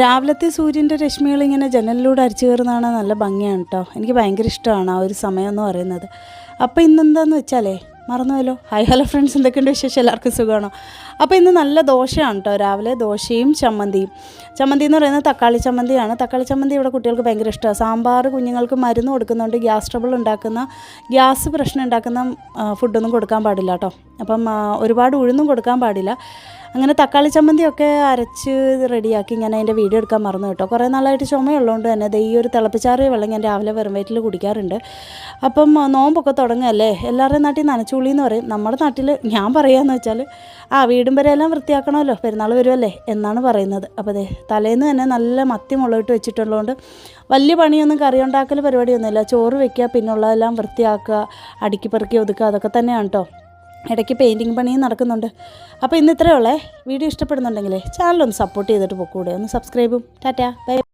രാവിലത്തെ സൂര്യന്റെ രശ്മികൾ ഇങ്ങനെ ജനലിലൂടെ അരിച്ചു കയറുന്നതാണ് നല്ല ഭംഗിയാണ് കേട്ടോ. എനിക്ക് ഭയങ്കര ഇഷ്ടമാണ് ആ ഒരു സമയം എന്ന് പറയുന്നത്. അപ്പോൾ ഇന്നെന്താന്ന് വെച്ചാലേ മറന്നുവല്ലോ ഹായ് ഹലോ ഫ്രണ്ട്സ് എന്തൊക്കെയുണ്ട് വിശേഷം? എല്ലാവർക്കും സുഖമാണോ? അപ്പോൾ ഇന്ന് നല്ല ദോശയാണ് കേട്ടോ. രാവിലെ ദോശയും ചമ്മന്തിയും. ചമ്മന്തി എന്ന് പറയുന്നത് തക്കാളി ചമ്മന്തിയാണ്. തക്കാളി ചമ്മന്തി ഇവിടെ കുട്ടികൾക്ക് ഭയങ്കര ഇഷ്ടമാണ്. സാമ്പാർ കുഞ്ഞുങ്ങൾക്ക് മരുന്ന് കൊടുക്കുന്നുണ്ട്. ഗ്യാസ് ട്രബിൾ ഉണ്ടാക്കുന്ന ഗ്യാസ് പ്രശ്നം ഉണ്ടാക്കുന്ന ഫുഡൊന്നും കൊടുക്കാൻ പാടില്ല കേട്ടോ. അപ്പം ഒരുപാട് ഉഴുന്നും കൊടുക്കാൻ പാടില്ല. അങ്ങനെ തക്കാളി ചമ്മന്തിയൊക്കെ അരച്ച് റെഡിയാക്കി ഞാൻ അതിന്റെ വീഡിയോ എടുക്കാൻ മറന്നു കേട്ടോ. കുറേ നാളായിട്ട് ചുമയുള്ളതുകൊണ്ട് തന്നെ ദൈ ഒരു തിളപ്പിച്ചാറിയ വെള്ളം ഞാൻ രാവിലെ വെറും വയറ്റിൽ കുടിക്കാറുണ്ട്. അപ്പം നോമ്പൊക്കെ തുടങ്ങുകയല്ലേ? എല്ലാവരുടെയും നാട്ടിൽ നനച്ചുള്ളി എന്ന് പറയും. നമ്മുടെ നാട്ടിൽ ഞാൻ പറയാന്ന് വെച്ചാൽ ആ വീടും വരെയെല്ലാം വൃത്തിയാക്കണമല്ലോ പെരുന്നാൾ വരുമല്ലേ എന്നാണ് പറയുന്നത്. അപ്പോൾ അതെ തലേന്ന് തന്നെ നല്ല മത്തി മുളകിട്ട് വെച്ചിട്ടുള്ളതുകൊണ്ട് വലിയ പണിയൊന്നും കറി ഉണ്ടാക്കൽ പരിപാടിയൊന്നുമില്ല. ചോറ് വെക്കുക പിന്നുള്ളതെല്ലാം വൃത്തിയാക്കുക അടുക്കി പെറുക്കി ഒതുക്കുക അതൊക്കെ തന്നെയാണ് കേട്ടോ ഇടയ്ക്ക് പെയിന്റിങ് പണിയും നടക്കുന്നുണ്ട്. അപ്പോൾ ഇന്ന് ഇത്രയേ ഉള്ളേ. വീഡിയോ ഇഷ്ടപ്പെടുന്നുണ്ടെങ്കിലേ ചാനലൊന്ന് സപ്പോർട്ട് ചെയ്തിട്ട് പോക്കൂടെ. ഒന്ന് സബ്സ്ക്രൈബും ടാറ്റാ. ബൈ.